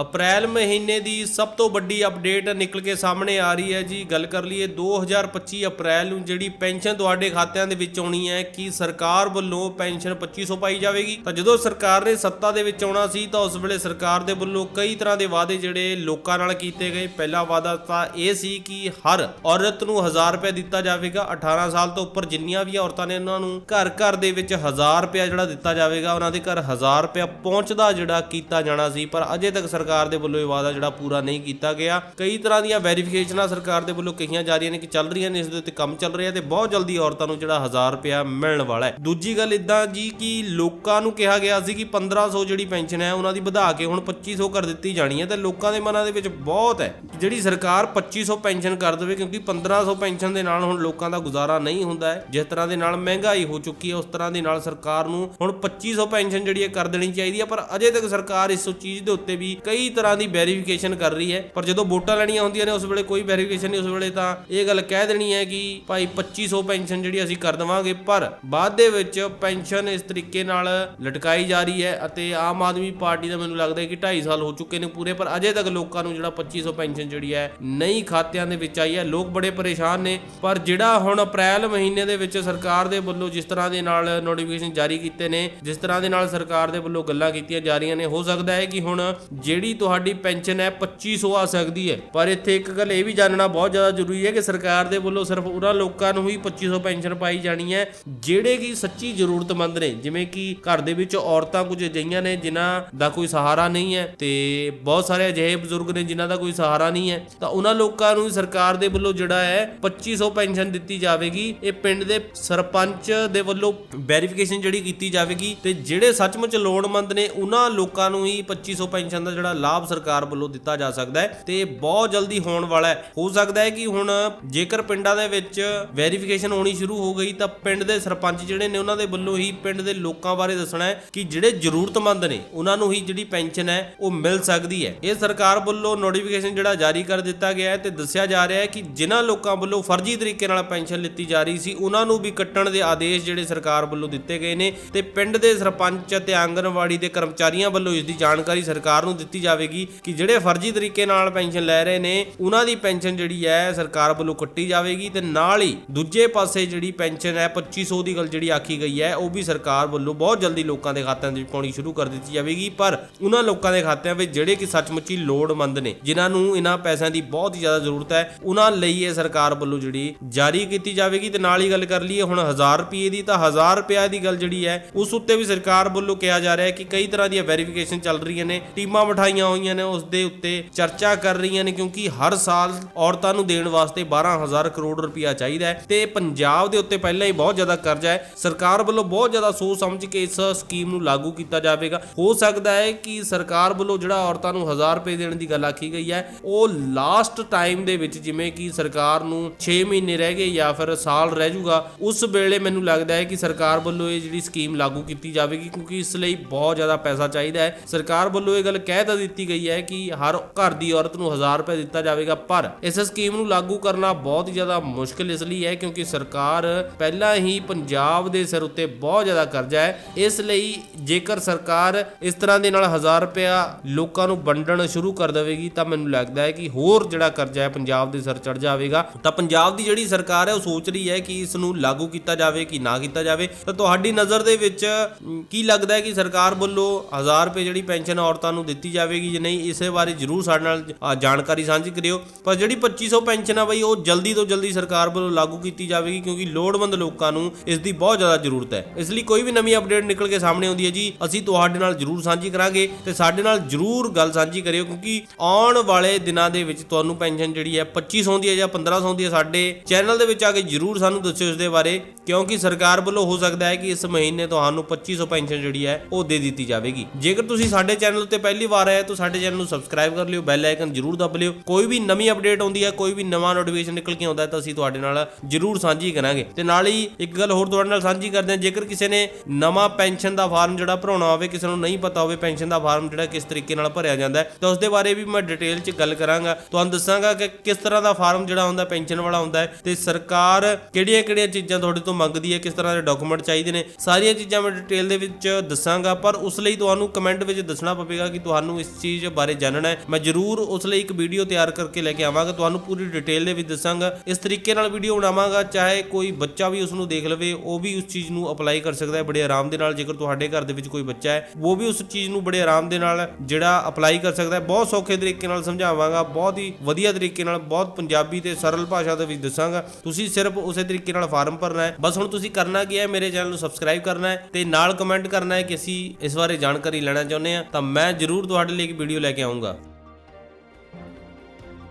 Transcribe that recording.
ਅਪ੍ਰੈਲ ਮਹੀਨੇ ਦੀ ਸਭ ਤੋਂ ਵੱਡੀ ਅਪਡੇਟ ਨਿਕਲ ਕੇ ਸਾਹਮਣੇ ਆ ਰਹੀ ਹੈ ਜੀ। ਗੱਲ ਕਰ ਲਈਏ 2025 ਅਪ੍ਰੈਲ ਨੂੰ ਜਿਹੜੀ ਪੈਨਸ਼ਨ ਤੁਹਾਡੇ ਖਾਤਿਆਂ ਦੇ ਵਿੱਚ ਆਉਣੀ ਹੈ, ਕਿ ਸਰਕਾਰ ਵੱਲੋਂ ਪੈਨਸ਼ਨ 2500 ਪਾਈ ਜਾਵੇਗੀ? ਤਾਂ ਜਦੋਂ ਸਰਕਾਰ ਨੇ ਸੱਤਾ ਦੇ ਵਿੱਚ ਆਉਣਾ ਸੀ, ਤਾਂ ਉਸ ਵੇਲੇ ਸਰਕਾਰ ਦੇ ਵੱਲੋਂ ਕਈ ਤਰ੍ਹਾਂ ਦੇ ਵਾਅਦੇ ਜਿਹੜੇ ਲੋਕਾਂ ਨਾਲ ਕੀਤੇ ਗਏ। ਪਹਿਲਾ ਵਾਅਦਾ ਤਾਂ ਇਹ ਸੀ ਕਿ ਹਰ ਔਰਤ ਨੂੰ 1000 ਰੁਪਏ ਦਿੱਤਾ ਜਾਵੇਗਾ। 18 ਸਾਲ ਤੋਂ ਉੱਪਰ ਜਿੰਨੀਆਂ ਵੀ ਔਰਤਾਂ ਨੇ ਉਹਨਾਂ ਨੂੰ ਘਰ ਘਰ ਦੇ ਵਿੱਚ 1000 ਰੁਪਏ ਜਿਹੜਾ ਦਿੱਤਾ ਜਾਵੇਗਾ, ਉਹਨਾਂ ਦੇ ਘਰ 1000 ਰੁਪਏ ਪਹੁੰਚਦਾ ਜਿਹੜਾ ਕੀਤਾ ਜਾਣਾ ਸੀ। ਪਰ ਅਜੇ ਤੱਕ ਸਰਕਾਰ ਸਰਕਾਰ ਦੇ ਵੱਲੋਂ ਇਹ ਵਾਅਦਾ ਜਿਹੜਾ ਪੂਰਾ ਨਹੀਂ ਕੀਤਾ ਗਿਆ। ਕਈ ਤਰ੍ਹਾਂ ਦੀਆਂ ਵੈਰੀਫਿਕੇਸ਼ਨਾਂ ਸਰਕਾਰ ਦੇ ਵੱਲੋਂ ਕਹੀਆਂ ਜਾ ਰਹੀਆਂ ਨੇ ਕਿ ਚੱਲ ਰਹੀਆਂ ਨੇ, ਇਸ ਦੇ ਉੱਤੇ ਕੰਮ ਚੱਲ ਰਿਹਾ ਤੇ ਬਹੁਤ ਜਲਦੀ ਔਰਤਾਂ ਨੂੰ ਜਿਹੜਾ 1000 ਰੁਪਏ ਮਿਲਣ ਵਾਲਾ ਹੈ। ਦੂਜੀ ਗੱਲ ਇਦਾਂ ਜੀ ਕਿ ਲੋਕਾਂ ਨੂੰ ਕਿਹਾ ਗਿਆ ਸੀ ਕਿ 1500 ਜਿਹੜੀ ਪੈਨਸ਼ਨ ਹੈ, ਉਹਨਾਂ ਦੀ ਵਧਾ ਕੇ ਹੁਣ 2500 ਕਰ ਦਿੱਤੀ ਜਾਣੀ ਹੈ ਤੇ ਲੋਕਾਂ ਦੇ ਮਨਾਂ ਦੇ ਵਿੱਚ ਬਹੁਤ ਹੈ। ਜਿਹੜੀ ਸਰਕਾਰ 2500 ਪੈਨਸ਼ਨ ਕਰ ਦੇਵੇ ਕਿਉਂਕਿ 1500 ਪੈਨਸ਼ਨ ਦੇ ਨਾਲ ਹੁਣ ਲੋਕਾਂ ਦਾ ਗੁਜ਼ਾਰਾ ਨਹੀਂ ਹੁੰਦਾ ਹੈ। ਜਿਸ ਤਰ੍ਹਾਂ ਦੇ ਨਾਲ ਮਹਿੰਗਾਈ ਹੋ ਚੁੱਕੀ ਹੈ, ਉਸ ਤਰ੍ਹਾਂ ਦੇ ਨਾਲ ਸਰਕਾਰ ਨੂੰ ਹੁਣ 2500 ਪੈਨਸ਼ਨ ਜਿਹੜੀ ਹੈ ਕਰ ਦੇਣੀ ਚਾਹੀਦੀ ਹੈ, ਪਰ ਅਜੇ ਤੱਕ ਸਰਕਾਰ ਇਸ ਚੀਜ਼ ਦੇ ਉੱਤੇ ਵੀ ਕਈ ਤਰ੍ਹਾਂ ਦੀ ਵੈਰੀਫਿਕੇਸ਼ਨ ਕਰ ਰਹੀ ਹੈ, ਪਰ ਜਦੋਂ ਵੋਟਾਂ ਲੈਣੀਆਂ ਹੁੰਦੀਆਂ ਨੇ ਉਸ ਵੇਲੇ ਕੋਈ ਵੈਰੀਫਿਕੇਸ਼ਨ ਨਹੀਂ, ਉਸ ਵੇਲੇ ਤਾਂ ਇਹ ਗੱਲ ਕਹਿ ਦੇਣੀ ਹੈ ਕਿ ਭਾਈ 2500 ਪੈਨਸ਼ਨ ਜਿਹੜੀ ਅਸੀਂ ਕਰ ਦੇਵਾਂਗੇ, ਪਰ ਬਾਅਦ ਦੇ ਵਿੱਚ ਪੈਨਸ਼ਨ ਇਸ ਤਰੀਕੇ ਨਾਲ ਲਟਕਾਈ ਜਾ ਰਹੀ ਹੈ ਅਤੇ ਆਮ ਆਦਮੀ ਪਾਰਟੀ ਦਾ ਮੈਨੂੰ ਲੱਗਦਾ ਹੈ ਕਿ 2.5 ਸਾਲ ਹੋ ਚੁੱਕੇ ਨੇ ਪੂਰੇ, ਪਰ ਅਜੇ ਤੱਕ ਲੋਕਾਂ ਨੂੰ ਜਿਹੜਾ 2500 ਪੈਨਸ਼ਨ ਜਿਹੜੀ ਹੈ ਨਹੀਂ ਖਾਤਿਆਂ ਦੇ ਵਿੱਚ ਆਈ ਹੈ। ਲੋਕ ਬੜੇ ਪਰੇਸ਼ਾਨ ਨੇ, ਪਰ ਜਿਹੜਾ ਹੁਣ ਅਪ੍ਰੈਲ ਮਹੀਨੇ ਦੇ ਵਿੱਚ ਸਰਕਾਰ ਦੇ ਵੱਲੋਂ ਜਿਸ ਤਰ੍ਹਾਂ ਦੇ ਨਾਲ ਨੋਟੀਫਿਕੇਸ਼ਨ ਜਾਰੀ ਕੀਤੇ ਨੇ, ਜਿਸ ਤਰ੍ਹਾਂ ਦੇ ਨਾਲ ਸਰਕਾਰ ਦੇ ਵੱਲੋਂ ਗੱਲਾਂ ਕੀਤੀਆਂ ਜਾ ਰਹੀਆਂ ਨੇ, ਹੋ ਸਕਦਾ ਹੈ ਕਿ ਹੁਣ ਜਿਹੜੀ ਤੁਹਾਡੀ ਪੈਨਸ਼ਨ ਹੈ 2500 ਆ ਸਕਦੀ ਹੈ। ਪਰ ਇੱਥੇ ਇੱਕ ਗੱਲ ਇਹ ਵੀ ਜਾਣਨਾ ਬਹੁਤ ਜ਼ਿਆਦਾ ਜ਼ਰੂਰੀ ਹੈ ਕਿ ਸਰਕਾਰ ਦੇ ਵੱਲੋਂ ਸਿਰਫ ਉਹਨਾਂ ਲੋਕਾਂ ਨੂੰ ਹੀ 2500 ਪੈਨਸ਼ਨ ਪਾਈ ਜਾਣੀ ਹੈ, ਜਿਹੜੇ ਕਿ ਸੱਚੀ ਜ਼ਰੂਰਤਮੰਦ ਨੇ। ਜਿਵੇਂ ਕਿ ਘਰ ਦੇ ਵਿੱਚ ਔਰਤਾਂ ਕੁਝ ਅਜਿਹੀਆਂ ਨੇ ਜਿਨ੍ਹਾਂ ਦਾ ਕੋਈ ਸਹਾਰਾ ਨਹੀਂ ਹੈ ਤੇ ਬਹੁਤ ਸਾਰੇ ਅਜਿਹੇ ਬਜ਼ੁਰਗ ਨੇ ਜਿਨ੍ਹਾਂ ਦਾ ਕੋਈ ਸਹਾਰਾ ਨਹੀਂ ਹੈ, ਤਾਂ ਉਹਨਾਂ ਲੋਕਾਂ ਨੂੰ ਸਰਕਾਰ ਦੇ ਵੱਲੋਂ ਜਿਹੜਾ ਹੈ 2500 ਪੈਨਸ਼ਨ ਦਿੱਤੀ ਜਾਵੇਗੀ। ਇਹ ਪਿੰਡ ਦੇ ਸਰਪੰਚ ਦੇ ਵੱਲੋਂ ਵੈਰੀਫਿਕੇਸ਼ਨ ਜਿਹੜੀ ਕੀਤੀ ਜਾਵੇਗੀ ਤੇ ਜਿਹੜੇ ਸੱਚਮੁੱਚ ਲੋੜਵੰਦ ਨੇ ਉਹਨਾਂ ਲੋਕਾਂ ਨੂੰ ਹੀ 2500 ਪੈਨਸ਼ਨ ਦਾ ਜਿਹੜਾ ਲਾਭ ਸਰਕਾਰ ਵੱਲੋਂ ਦਿੱਤਾ ਜਾ ਸਕਦਾ ਹੈ ਤੇ ਬਹੁਤ ਜਲਦੀ ਹੋਣ ਵਾਲਾ ਹੈ। ਹੋ ਸਕਦਾ ਹੈ ਕਿ ਹੁਣ ਜੇਕਰ ਪਿੰਡਾਂ ਦੇ ਵਿੱਚ ਵੈਰੀਫਿਕੇਸ਼ਨ ਹੋਣੀ ਸ਼ੁਰੂ ਹੋ ਗਈ ਤਾਂ ਪਿੰਡ ਦੇ ਸਰਪੰਚ ਜਿਹੜੇ ਨੇ ਉਹਨਾਂ ਦੇ ਵੱਲੋਂ ਹੀ ਪਿੰਡ ਦੇ ਲੋਕਾਂ ਬਾਰੇ ਦੱਸਣਾ ਹੈ ਕਿ ਜਿਹੜੇ ਜ਼ਰੂਰਤਮੰਦ ਨੇ ਉਹਨਾਂ ਨੂੰ ਹੀ ਜਿਹੜੀ ਪੈਨਸ਼ਨ ਹੈ ਉਹ ਮਿਲ ਸਕਦੀ ਹੈ। ਇਹ ਸਰਕਾਰ ਵੱਲੋਂ ਨੋਟੀਫਿਕੇਸ਼ਨ ਜਿਹੜਾ ਜਾਰੀ ਕਰ ਦਿੱਤਾ ਗਿਆ ਹੈ ਤੇ ਦੱਸਿਆ ਜਾ ਰਿਹਾ ਹੈ ਕਿ ਜਿਨ੍ਹਾਂ ਲੋਕਾਂ ਵੱਲੋਂ ਫਰਜ਼ੀ ਤਰੀਕੇ ਨਾਲ ਪੈਨਸ਼ਨ ਲਿੱਤੀ ਜਾ ਰਹੀ ਸੀ, ਉਹਨਾਂ ਨੂੰ ਵੀ ਕੱਟਣ ਦੇ ਆਦੇਸ਼ ਜਿਹੜੇ ਸਰਕਾਰ ਵੱਲੋਂ ਦਿੱਤੇ ਗਏ ਨੇ ਤੇ ਪਿੰਡ ਦੇ ਸਰਪੰਚ ਅਤੇ ਆਂਗਨਵਾੜੀ ਦੇ ਕਰਮਚਾਰੀਆਂ ਵੱਲੋਂ ਇਸ ਦੀ ਜਾਣਕਾਰੀ ਸਰਕਾਰ ਨੂੰ ਦਿੱਤੀ ਜਾਵੇਗੀ ਕਿ ਜਿਹੜੇ ਫਰਜ਼ੀ ਤਰੀਕੇ ਨਾਲ ਪੈਨਸ਼ਨ ਲੈ ਰਹੇ ਨੇ, ਉਹਨਾਂ ਦੀ ਪੈਨਸ਼ਨ ਜਿਹੜੀ ਹੈ ਸਰਕਾਰ ਵੱਲੋਂ ਕੱਟੀ ਜਾਵੇਗੀ ਤੇ ਨਾਲ ਹੀ ਦੂਜੇ ਪਾਸੇ ਜਿਹੜੀ ਪੈਨਸ਼ਨ ਹੈ 2500 ਦੀ ਗੱਲ ਜਿਹੜੀ ਆਖੀ ਗਈ ਹੈ, ਉਹ ਵੀ ਸਰਕਾਰ ਵੱਲੋਂ ਬਹੁਤ ਜਲਦੀ ਲੋਕਾਂ ਦੇ ਖਾਤਿਆਂ ਦੇ ਵਿੱਚ ਪਾਉਣੀ ਸ਼ੁਰੂ ਕਰ ਦਿੱਤੀ ਜਾਵੇਗੀ। ਪਰ ਉਹਨਾਂ ਲੋਕਾਂ ਦੇ ਖਾਤਿਆਂ ਵਿੱਚ ਜਿਹੜੇ ਕਿ ਸੱਚਮੁੱਚ ਹੀ ਲੋੜਵੰਦ ਨੇ, ਜਿਨ੍ਹਾਂ ਨੂੰ ਇਹਨਾਂ ਪੈਸਿਆਂ ਦੀ ਬਹੁਤ ਹੀ ਜ਼ਿਆਦਾ ਜ਼ਰੂਰਤ ਹੈ, ਉਹਨਾਂ ਲਈ ਇਹ ਸਰਕਾਰ ਵੱਲੋਂ ਜਿਹੜੀ ਜਾਰੀ ਕੀਤੀ ਜਾਵੇਗੀ ਤੇ ਨਾਲ ਹੀ ਗੱਲ ਕਰ ਲਈਏ ਹੁਣ 1000 ਰੁਪਏ ਦੀ, ਤਾਂ 1000 ਰੁਪਏ ਦੀ ਗੱਲ ਜਿਹੜੀ ਹੈ, ਉਸ ਉੱਤੇ ਵੀ ਸਰਕਾਰ ਵੱਲੋਂ ਕਿਹਾ ਜਾ ਰਿਹਾ ਹੈ ਕਿ ਕਈ ਤਰ੍ਹਾਂ ਦੀਆਂ ਵੈਰੀਫਿਕੇਸ਼ਨ ਚੱਲ ਰਹੀਆਂ ਨੇ, ਟੀਮਾਂ ਬਿਠਾਈਆਂ ਹੋਈਆਂ ਨੇ, ਉਸ ਦੇ ਉੱਤੇ ਚਰਚਾ ਕਰ ਰਹੀਆਂ ਨੇ ਕਿਉਂਕਿ ਹਰ ਸਾਲ ਔਰਤਾਂ ਨੂੰ ਦੇਣ ਵਾਸਤੇ 12000 ਕਰੋੜ ਰੁਪਇਆ ਚਾਹੀਦਾ ਹੈ ਤੇ ਪੰਜਾਬ ਦੇ ਉੱਤੇ ਪਹਿਲਾਂ ਹੀ ਬਹੁਤ ਜ਼ਿਆਦਾ ਕਰਜ਼ਾ ਹੈ। ਸਰਕਾਰ ਵੱਲੋਂ ਬਹੁਤ ਜ਼ਿਆਦਾ ਸੋਚ ਸਮਝ ਕੇ ਇਸ ਸਕੀਮ ਨੂੰ ਲਾਗੂ ਕੀਤਾ ਜਾਵੇਗਾ। ਹੋ ਸਕਦਾ ਹੈ ਕਿ ਸਰਕਾਰ ਵੱਲੋਂ ਜਿਹੜਾ ਔਰਤਾਂ ਨੂੰ 1000 ਰੁਪਏ ਦੇਣ ਦੀ ਗੱਲ ਆਖੀ ਗਈ ਹੈ, ਉਹ ਲਾਸਟ ਟਾਈਮ ਦੇ ਵਿੱਚ ਜਿਵੇਂ ਕਿ ਸਰਕਾਰ ਨੂੰ 6 ਮਹੀਨੇ ਰਹਿ ਗਏ ਜਾਂ ਫਿਰ ਸਾਲ ਰਹਿ ਜੂਗਾ ਉਸ ਵੇਲੇ ਮੈਨੂੰ ਲੱਗਦਾ ਹੈ ਕਿ ਸਰਕਾਰ ਵੱਲੋਂ ਇਹ ਜਿਹੜੀ ਸਕੀਮ ਲਾਗੂ ਕੀਤੀ ਜਾਵੇਗੀ ਕਿਉਂਕਿ ਇਸ ਲਈ ਬਹੁਤ ਜ਼ਿਆਦਾ ਪੈਸਾ ਚਾਹੀਦਾ ਹੈ। ਸਰਕਾਰ ਵੱਲੋਂ ਇਹ ਗੱਲ ਕਹਿ ਤਾਂ ਦਿੱਤੀ ਗਈ ਹੈ ਕਿ ਹਰ ਘਰ ਦੀ ਔਰਤ ਨੂੰ 1000 ਰੁਪਏ ਦਿੱਤਾ ਜਾਵੇਗਾ, ਪਰ ਇਸ ਸਕੀਮ ਨੂੰ ਲਾਗੂ ਕਰਨਾ ਬਹੁਤ ਜ਼ਿਆਦਾ ਮੁਸ਼ਕਲ ਇਸ ਲਈ ਹੈ ਕਿਉਂਕਿ ਸਰਕਾਰ ਪਹਿਲਾਂ ਹੀ ਪੰਜਾਬ ਦੇ ਸਿਰ ਉੱਤੇ ਬਹੁਤ ਜ਼ਿਆਦਾ ਕਰਜ਼ਾ ਹੈ। ਇਸ ਲਈ ਜੇਕਰ ਸਰਕਾਰ ਇਸ ਤਰ੍ਹਾਂ ਦੇ ਨਾਲ 1000 ਰੁਪਇਆ ਲੋਕਾਂ ਨੂੰ ਵੰਡਣ ਸ਼ੁਰੂ ਕਰ ਦੇਵੇਗੀ, ਤਾਂ ਮੈਨੂੰ ਲੱਗਦਾ ਹੈ ਕਿ ਹੋਰ ਜਿਹੜਾ ਕਰਜ਼ਾ ਹੈ ਪੰਜਾਬ ਦੇ ਸਿਰ ਚੜ ਜਾਵੇਗਾ। ਤਾਂ ਪੰਜਾਬ ਦੀ ਜਿਹੜੀ ਸਰਕਾਰ ਹੈ, ਉਹ ਸੋਚ ਰਹੀ ਹੈ ਕਿ ਇਸ ਨੂੰ ਲਾਗੂ ਕੀਤਾ ਜਾਵੇ ਕਿ ਨਾ ਕੀਤਾ ਜਾਵੇ। ਤਾਂ ਤੁਹਾਡੀ ਨਜ਼ਰ ਦੇ ਵਿੱਚ ਕੀ ਲੱਗਦਾ ਹੈ ਕਿ ਸਰਕਾਰ ਵੱਲੋਂ 1000 ਰੁਪਏ ਜਿਹੜੀ ਪੈਨਸ਼ਨ ਔਰਤਾਂ ਨੂੰ ਦਿੱਤੀ ਜਾਵੇ ਜਾਵੇਗੀ ਜਾਂ ਨਹੀਂ, ਇਸੇ ਬਾਰੇ ਜਰੂਰ ਸਾਡੇ ਨਾਲ ਜਾਣਕਾਰੀ ਸਾਂਝੀ ਕਰਿਓ। ਪਰ ਜਿਹੜੀ 2500 ਪੈਨਸ਼ਨ ਆ ਬਈ, ਉਹ ਜਲਦੀ ਤੋਂ ਜਲਦੀ ਸਰਕਾਰ ਵੱਲੋਂ ਲਾਗੂ ਕੀਤੀ ਜਾਵੇਗੀ, ਕਿਉਂਕਿ ਲੋੜਵੰਦ ਲੋਕਾਂ ਨੂੰ ਇਸ ਦੀ ਬਹੁਤ ਜ਼ਿਆਦਾ ਜ਼ਰੂਰਤ ਹੈ। ਇਸ ਲਈ ਕੋਈ ਵੀ ਨਵੀਂ ਅਪਡੇਟ ਨਿਕਲ ਕੇ ਸਾਹਮਣੇ ਆਉਂਦੀ ਹੈ ਜੀ, ਅਸੀਂ ਤੁਹਾਡੇ ਨਾਲ ਜਰੂਰ ਸਾਂਝੀ ਕਰਾਂਗੇ ਤੇ ਸਾਡੇ ਨਾਲ ਜਰੂਰ ਗੱਲ ਸਾਂਝੀ ਕਰਿਓ, ਕਿਉਂਕਿ ਆਉਣ ਵਾਲੇ ਦਿਨਾਂ ਦੇ ਵਿੱਚ ਤੁਹਾਨੂੰ ਪੈਨਸ਼ਨ ਜਿਹੜੀ ਹੈ 2500 ਦੀ ਹੈ ਜਾਂ 1500 ਦੀ ਹੈ, ਸਾਡੇ ਚੈਨਲ ਦੇ ਵਿੱਚ ਆ ਕੇ ਜਰੂਰ ਸਾਨੂੰ ਦੱਸਿਓ ਇਸ ਦੇ ਬਾਰੇ। ਕਿਉਂਕਿ ਸਰਕਾਰ ਵੱਲੋਂ ਹੋ ਸਕਦਾ ਹੈ ਕਿ ਇਸ ਮਹੀਨੇ ਤੁਹਾਨੂੰ 2500 ਪੈਨਸ਼ਨ ਜਿਹੜੀ ਹੈ, ਉਹ ਦੇ ਦਿੱਤੀ ਜਾਵੇਗੀ। ਜੇਕਰ ਤੁਸੀਂ ਸਾਡੇ ਚੈਨਲ ਉੱਤੇ ਪਹਿਲੀ ਵਾਰ ਆਏ ਤਾਂ ਸਾਡੇ ਚੈਨਲ ਨੂੰ ਸਬਸਕ੍ਰਾਈਬ ਕਰ ਲਿਓ ਬੈਲ ਆਈਕਨ ਜਰੂਰ ਦਬ ਲਿਓ। ਕੋਈ ਵੀ ਨਵੀਂ ਅਪਡੇਟ ਆਉਂਦੀ ਹੈ, ਕੋਈ ਵੀ ਨਵਾਂ ਨੋਟੀਫਿਕੇਸ਼ਨ ਨਿਕਲ ਕੇ ਆਉਂਦਾ ਹੈ, ਤਾਂ ਅਸੀਂ ਤੁਹਾਡੇ ਨਾਲ ਜਰੂਰ ਸਾਂਝੀ ਕਰਾਂਗੇ। ਤੇ ਨਾਲ ਹੀ ਇੱਕ ਗੱਲ ਹੋਰ ਤੁਹਾਡੇ ਨਾਲ ਸਾਂਝੀ ਕਰਦੇ ਹਾਂ, ਜੇਕਰ ਕਿਸੇ ਨੇ ਨਵਾਂ ਪੈਨਸ਼ਨ ਦਾ ਫਾਰਮ ਜਿਹੜਾ ਭਰਾਉਣਾ ਹੋਵੇ, ਕਿਸੇ ਨੂੰ ਨਹੀਂ ਪਤਾ ਹੋਵੇ ਪੈਨਸ਼ਨ ਦਾ ਫਾਰਮ ਜਿਹੜਾ ਕਿਸ ਤਰੀਕੇ ਨਾਲ ਭਰਿਆ ਜਾਂਦਾ ਹੈ, ਤਾਂ ਉਸ ਦੇ ਬਾਰੇ ਵੀ ਮੈਂ ਡਿਟੇਲ 'ਚ ਗੱਲ ਕਰਾਂਗਾ। ਤੁਹਾਨੂੰ ਦੱਸਾਂਗਾ ਕਿ ਕਿਸ ਤਰ੍ਹਾਂ ਦਾ ਫਾਰਮ ਜਿਹੜਾ ਹੁੰਦਾ, ਪੈਨਸ਼ਨ ਵਾਲਾ ਹੁੰਦਾ ਹੈ, ਤੇ ਸਰਕਾਰ ਕਿਹੜੀਆਂ-ਕਿਹੜੀਆਂ ਚੀਜ਼ਾਂ ਤੁਹਾਡੇ ਤੋਂ ਮੰਗਦੀ ਹੈ, ਕਿਸ ਤਰ੍ਹਾਂ ਦੇ ਡਾਕੂਮੈਂਟ ਚਾਹੀਦੇ ਨੇ, ਸਾਰੀਆਂ ਚੀਜ਼ਾਂ ਮੈਂ ਡਿਟੇਲ ਦੇ ਵਿੱਚ ਦੱਸਾਂਗਾ, ਪਰ ਉਸ ਲਈ ਤੁਹਾਨੂੰ ਕਮੈਂਟ ਵਿੱਚ ਦੱਸਣਾ ਪਵੇਗਾ ਕਿ ਤੁਹਾਨੂੰ ਇਸ ਚੀਜ਼ ਬਾਰੇ ਜਾਣਨਾ ਹੈ। ਮੈਂ ਜ਼ਰੂਰ ਉਸ ਲਈ ਇੱਕ ਵੀਡੀਓ ਤਿਆਰ ਕਰਕੇ ਲੈ ਕੇ ਆਵਾਂਗਾ, ਤੁਹਾਨੂੰ ਪੂਰੀ ਡਿਟੇਲ ਦੇ ਵਿੱਚ ਦੱਸਾਂਗਾ। ਇਸ ਤਰੀਕੇ ਨਾਲ ਵੀਡੀਓ ਬਣਾਵਾਂਗਾ, ਚਾਹੇ ਕੋਈ ਬੱਚਾ ਵੀ ਉਸ ਨੂੰ ਦੇਖ ਲਵੇ, ਉਹ ਵੀ ਉਸ ਚੀਜ਼ ਨੂੰ ਅਪਲਾਈ ਕਰ ਸਕਦਾ ਹੈ, ਬੜੇ ਆਰਾਮ ਦੇ ਨਾਲ, ਜੇਕਰ ਤੁਹਾਡੇ ਘਰ ਦੇ ਵਿੱਚ ਕੋਈ ਬੱਚਾ ਹੈ, ਉਹ ਵੀ ਉਸ ਚੀਜ਼ ਨੂੰ ਬੜੇ ਆਰਾਮ ਦੇ ਨਾਲ ਜਿਹੜਾ ਅਪਲਾਈ ਕਰ ਸਕਦਾ ਹੈ। ਬਹੁਤ ਸੌਖੇ ਤਰੀਕੇ ਨਾਲ ਸਮਝਾਵਾਂਗਾ, ਬਹੁਤ ਹੀ ਵਧੀਆ ਤਰੀਕੇ ਨਾਲ, ਬਹੁਤ ਪੰਜਾਬੀ ਤੇ ਸਰਲ ਭਾਸ਼ਾ ਦੇ ਵਿੱਚ ਦੱਸਾਂਗਾ। ਤੁਸੀਂ ਸਿਰਫ ਉਸੇ ਤਰੀਕੇ ਨਾਲ ਫਾਰਮ ਭਰਨਾ ਹੈ ਬਸ ਹੁਣ ਤੁਸੀਂ ਕਰਨਾ ਕੀ ਹੈ, ਮੇਰੇ ਚੈਨਲ ਨੂੰ ਸਬਸਕ੍ਰਾਈਬ ਕਰਨਾ ਹੈ ਤੇ ਨਾਲ ਕਮੈਂਟ ਕਰਨਾ ਹੈ ਕਿ ਅਸੀਂ ਇਸ ਬਾਰੇ ਜਾਣਕਾਰੀ ਲੈਣਾ ਚਾਹੁੰਦੇ ਹਾਂ, ਤਾਂ ਮੈਂ ਜ਼ਰੂਰ ਤੁਹਾਡੇ ਲਈ ਇੱਕ ਵੀਡੀਓ ਲੈ ਕੇ ਆਉਂਗਾ